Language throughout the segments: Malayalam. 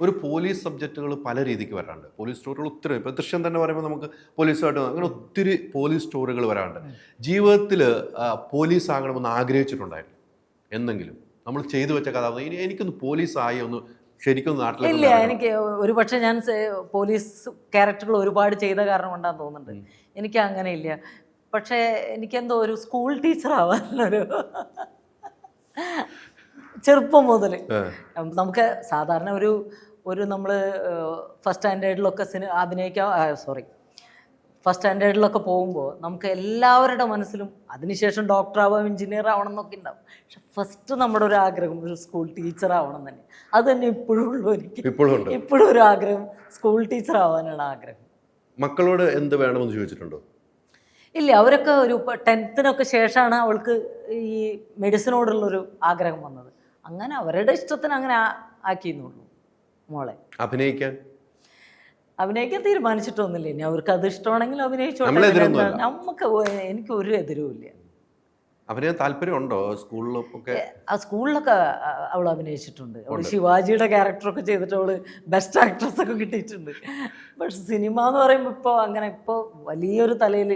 ഒരു പോലീസ് സബ്ജക്റ്റുകൾ പല രീതിക്ക് വരാറുണ്ട്. പോലീസ് സ്റ്റോറികൾ ഒത്തിരി ഇപ്പോൾ ദൃശ്യം തന്നെ പറയുമ്പോൾ നമുക്ക് പോലീസുമായിട്ട് അങ്ങനെ ഒത്തിരി പോലീസ് സ്റ്റോറികൾ വരാറുണ്ട്. ജീവിതത്തിൽ പോലീസ് ആകണമെന്ന് ആഗ്രഹിച്ചിട്ടുണ്ടായിരുന്നു എന്തെങ്കിലും നമ്മൾ ചെയ്തു വെച്ച കഥ ഇനി എനിക്കൊന്ന് പോലീസ് ആയി ഒന്ന് ശരിക്കും നാട്ടിൽ ഇല്ല എനിക്ക് ഒരുപക്ഷെ ഞാൻ പോലീസ് ക്യാരക്ടറുകൾ ഒരുപാട് ചെയ്ത കാരണം കൊണ്ടാന്ന് തോന്നുന്നുണ്ട്. എനിക്ക് അങ്ങനെ ഇല്ല പക്ഷേ എനിക്കെന്തോ ഒരു സ്കൂൾ ടീച്ചർ ആവാനുള്ളൊരു ചെറുപ്പം മുതൽ നമുക്ക് സാധാരണ ഒരു ഒരു നമ്മൾ ഫസ്റ്റ് സ്റ്റാൻഡേർഡിലൊക്കെ സിനി അഭിനയിക്കാൻ സോറി ഫസ്റ്റ് സ്റ്റാൻഡേർഡിലൊക്കെ പോകുമ്പോൾ നമുക്ക് എല്ലാവരുടെ മനസ്സിലും അതിനുശേഷം ഡോക്ടർ ആവാം എഞ്ചിനീയർ ആവണം എന്നൊക്കെ ഉണ്ടാവും പക്ഷെ ഫസ്റ്റ് നമ്മുടെ ഒരു ആഗ്രഹം ഒരു സ്കൂൾ ടീച്ചർ ആവണം തന്നെ. അത് തന്നെ ഇപ്പോഴും ഉള്ളൂ എനിക്ക്. ഇപ്പോഴും ഒരു ആഗ്രഹം സ്കൂൾ ടീച്ചർ ആവാനാണ് ആഗ്രഹം. മക്കളോട് എന്ത് വേണമെന്ന് ചോദിച്ചിട്ടുണ്ടോ? ഇല്ല അവരൊക്കെ ഒരു ടെൻത്തിനൊക്കെ ശേഷമാണ് അവൾക്ക് ഈ മെഡിസിനോടുള്ളൊരു ആഗ്രഹം വന്നത്. അങ്ങനെ അവരുടെ ഇഷ്ടത്തിന് അങ്ങനെ ആക്കിയെന്നുള്ളൂ മോളെ. അഭിനയിക്കാൻ? അഭിനയിക്കാൻ തീരുമാനിച്ചിട്ടൊന്നുമില്ല. ഇനി അവർക്ക് അത് ഇഷ്ടമാണെങ്കിൽ അഭിനയിച്ചോട്ടെ. നമുക്ക് എനിക്ക് ഒരു എതിരുമില്ല അഭിനയം താല്പര്യമുണ്ടോ? സ്കൂളിലൊക്കെ ആ സ്കൂളിലൊക്കെ അവൾ അഭിനയിച്ചിട്ടുണ്ട്. അവൾ ശിവാജിയുടെ ക്യാരക്ടറൊക്കെ ചെയ്തിട്ട് അവൾ ബെസ്റ്റ് ആക്ട്രസ് ഒക്കെ കിട്ടിയിട്ടുണ്ട്. പക്ഷെ സിനിമ എന്ന് പറയുമ്പോൾ ഇപ്പോൾ അങ്ങനെ ഇപ്പോൾ വലിയൊരു തലയിൽ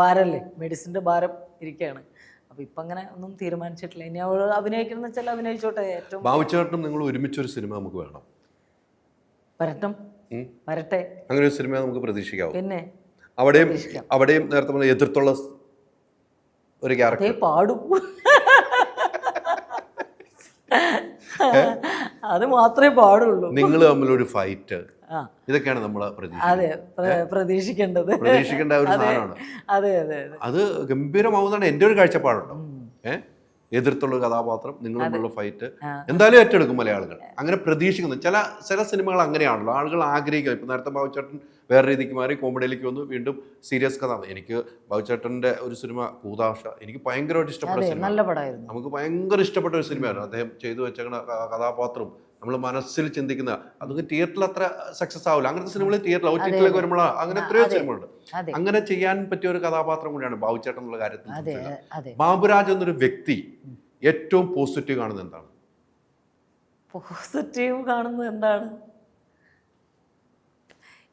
ഭാരമല്ലേ മെഡിസിന്റെ ഭാരം ഇരിക്കുകയാണ് അപ്പോൾ ഇപ്പം അങ്ങനെ ഒന്നും തീരുമാനിച്ചിട്ടില്ല. ഇനി അവൾ അഭിനയിക്കണമെന്ന് വെച്ചാൽ അഭിനയിച്ചോട്ടെ ഏറ്റവും ബാബുച്ചേട്ടനും നിങ്ങൾ ഒരുമിച്ചൊരു സിനിമ നമുക്ക് വേണം. വരട്ടെ. വരട്ടെ. അങ്ങനെ ഒരു സിനിമ നമുക്ക് പ്രതീക്ഷിക്കാവും. പിന്നെ അവിടെയും അവിടെയും നേരത്തെ പറഞ്ഞ എതിർത്തുള്ള ഒരു ക്യാരക്ടർ പാടും. അത് മാത്രമേ പാടുള്ളൂ. നിങ്ങൾ തമ്മിലൊരു ഫൈറ്റ് ഇതൊക്കെയാണ് നമ്മൾ അതെ പ്രതീക്ഷിക്കേണ്ടത്. പ്രതീക്ഷിക്കേണ്ട ഒരു സാധനമാണ്. അതെ അതെ അത്. ഗംഭീരമാവുന്നതാണ് എന്റെ ഒരു കാഴ്ചപ്പാടുണ്ടോ? ഏഹ് എതിർത്തുള്ള കഥാപാത്രം നിങ്ങളുള്ള ഫൈറ്റ്. എന്തായാലും ഏറ്റെടുക്കും മലയാളികൾ. അങ്ങനെ പ്രതീക്ഷിക്കുന്നു. ചില ചില സിനിമകൾ അങ്ങനെയാണല്ലോ. ആളുകൾ ആഗ്രഹിക്കുക ഇപ്പം നേരത്തെ ബാബുചേട്ടൻ വേറെ രീതിക്ക് മാറി കോമഡിയിലേക്ക് വന്നു. വീണ്ടും സീരിയസ് കഥ. എനിക്ക് ബാബുചേട്ടന്റെ ഒരു സിനിമ കൂതാശ. എനിക്ക് ഭയങ്കരമായിട്ട് ഇഷ്ടപ്പെട്ട സിനിമ നമുക്ക് ഭയങ്കര ഇഷ്ടപ്പെട്ട ഒരു സിനിമയായിരുന്നു അദ്ദേഹം ചെയ്തു വെച്ച കഥാപാത്രം നമ്മൾ മനസ്സിൽ ചിന്തിക്കുന്ന അതൊക്കെ തിയേറ്ററിൽ അത്ര സക്സസ് ആവില്ല. അങ്ങനത്തെ സിനിമകൾ തിയേറ്ററിൽ ഒ ടി ടിയിലേക്ക് വരുമ്പോഴാണ് അങ്ങനെ എത്രയോ സിനിമകളുണ്ട് അങ്ങനെ ചെയ്യാൻ പറ്റിയ ഒരു കഥാപാത്രം കൂടിയാണ് ബാബുചേട്ടൻ എന്നുള്ള കാര്യത്തിൽ ബാബുരാജ് എന്നൊരു വ്യക്തി ഏറ്റവും പോസിറ്റീവ് കാണുന്നത് എന്താണ്? പോസിറ്റീവ് കാണുന്നത് എന്താണ്?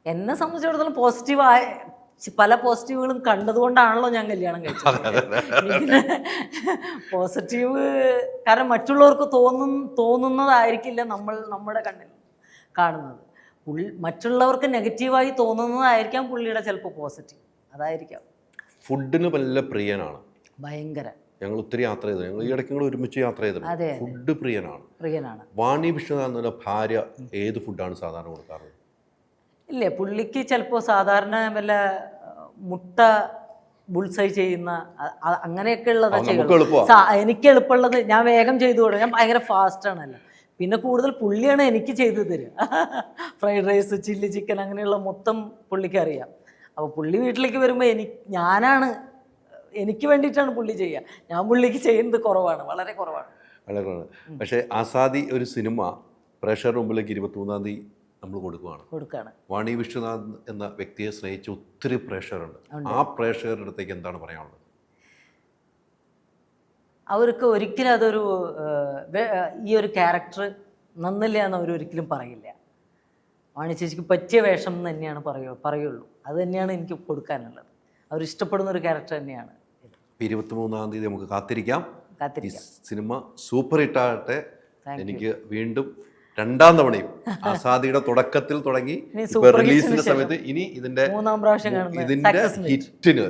എന്നെ സംബന്ധിച്ചിടത്തോളം പോസിറ്റീവ് ആയ പല പോസിറ്റീവുകളും കണ്ടതുകൊണ്ടാണല്ലോ ഞാൻ കല്യാണം കഴിച്ചത്. പോസിറ്റീവ് കാരണം മറ്റുള്ളവർക്ക് തോന്നും തോന്നുന്നതായിരിക്കില്ല നമ്മൾ നമ്മുടെ കണ്ണിൽ കാണുന്നത്. പുള്ളി മറ്റുള്ളവർക്ക് നെഗറ്റീവായി തോന്നുന്നതായിരിക്കാം പുള്ളിയുടെ ചിലപ്പോൾ പോസിറ്റീവ്. അതായിരിക്കാം. ഫുഡിന് നല്ല പ്രിയനാണ്. ഭയങ്കര. ഞങ്ങൾ ഒത്തിരി യാത്ര ചെയ്തു. ഞങ്ങൾ ഈ ഇടയ്ക്ക് ഒരുമിച്ച് യാത്ര ചെയ്തിട്ടുണ്ട്. ഫുഡ് പ്രിയനാണ്. പ്രിയനാണ്. വാണി എന്ന ഭാര്യ ഏത് ഫുഡാണ് സാധാരണ കൊടുക്കാറുള്ളത്? ഇല്ലേ പുള്ളിക്ക് ചിലപ്പോൾ സാധാരണ വല്ല മുട്ട ബുൾസൈ ചെയ്യുന്ന അങ്ങനെയൊക്കെ ഉള്ളതാ അത് നമുക്ക് ചെയ്യുള്ളൂ എളുപ്പമാ. സാ- എനിക്ക് എളുപ്പമുള്ളത് ഞാൻ വേഗം ചെയ്തു കൊടുക്കും. ഞാൻ ഭയങ്കര ഫാസ്റ്റ് ആണല്ലോ. പിന്നെ കൂടുതൽ പുള്ളിയാണ് എനിക്ക് ചെയ്തു തരിക. ഫ്രൈഡ് റൈസ് ചില്ലി ചിക്കൻ അങ്ങനെയുള്ള മൊത്തം പുള്ളിക്ക് അറിയാം. അപ്പോൾ പുള്ളി വീട്ടിലേക്ക് വരുമ്പോൾ എനിക്ക് ഞാനാണ് എനിക്ക് വേണ്ടിയിട്ടാണ് പുള്ളി ചെയ്യുക. ഞാൻ പുള്ളിക്ക് ചെയ്യുന്നത് കുറവാണ് വളരെ കുറവാണ്. വളരെ കുറവാണ്. പക്ഷേ ആസാദി ഒരു സിനിമ പ്രേക്ഷകരുടെ മുമ്പിലേക്ക് ഇരുപത്തി മൂന്നാം തീയതി നമ്മൾ കൊടുക്കുകയാണ് കൊടുക്കുകയാണ് വാണി വിശ്വനാഥ് എന്ന വ്യക്തിയെ സ്നേഹിച്ച ഒത്തിരി പ്രേക്ഷകരുണ്ട്. ആ പ്രേക്ഷകരുടെ അടുത്തേക്ക് എന്താണ് പറയാനുള്ളത്? അവർക്ക് ഒരിക്കലും അതൊരു ഈ ഒരു ക്യാരക്ടർ നന്നില്ല എന്ന് അവരൊരിക്കലും പറയില്ല. വാണി ചേച്ചിക്ക് പറ്റിയ വേഷം എന്ന് തന്നെയാണ് പറയു പറയുള്ളൂ. അത് തന്നെയാണ് എനിക്ക് കൊടുക്കാനുള്ളത്. അവർ ഇഷ്ടപ്പെടുന്ന ഒരു ക്യാരക്ടർ തന്നെയാണ് ഇരുപത്തി മൂന്നാം തീയതി നമുക്ക് കാത്തിരിക്കാം. കാത്തിരിക്കാം. സിനിമ സൂപ്പർ ഹിറ്റ് ആകട്ടെ എനിക്ക് വീണ്ടും രണ്ടാം തവണയും ആസാദിയുടെ തുടക്കത്തിൽ തുടങ്ങി റിലീസിന്റെ സമയത്ത് ഇനി ഇതിന്റെ ഇതിന്റെ ഹിറ്റിന്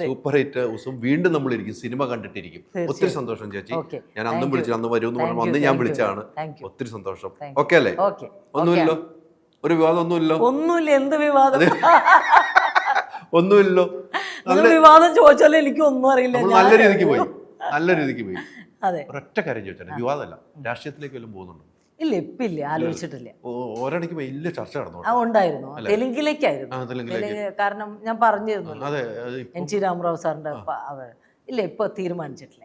സൂപ്പർ ഹിറ്റ് ദിവസം വീണ്ടും നമ്മൾ ഇരിക്കും സിനിമ കണ്ടിട്ടിരിക്കും ഒത്തിരി സന്തോഷം ചേച്ചി. ഞാൻ അന്നും വിളിച്ചു. അന്ന് വരുമെന്ന് പറഞ്ഞു അന്ന് ഞാൻ വിളിച്ചാണ് വിളിച്ചതാണ്. ഒത്തിരി സന്തോഷം. ഓക്കെ അല്ലേ? ഒന്നുമില്ലോ? ഒന്നുമില്ലല്ലോ ഒരു വിവാദം ഒന്നുമില്ലോ? ഒന്നുമില്ല എന്ത് വിവാദം? ഒന്നുമില്ലല്ലോ നല്ല വിവാദം ചോദിച്ചാലും എനിക്ക് ഒന്നും അറിയില്ല നല്ല രീതിക്ക് പോയി. നല്ല രീതിക്ക് പോയി. ഒരൊറ്റ കാര്യം ചോദിച്ചാൽ വിവാദമല്ല. രാഷ്ട്രീയത്തിലേക്ക് വല്ലതും പോകുന്നുണ്ടോ? ഇല്ല ഇപ്പില്ല ഇല്ല. ആലോചിച്ചിട്ടില്ല. ഒരിടയ്ക്ക് വലിയ ചർച്ച നടന്നു ആ ഉണ്ടായിരുന്നു. തെലുങ്കിലേക്കായിരുന്നു. കാരണം ഞാൻ പറഞ്ഞിരുന്നു എൻ. ജി. രാമറാവ് സാറിന്റെ അതെ ഇല്ല ഇപ്പൊ തീരുമാനിച്ചിട്ടില്ല.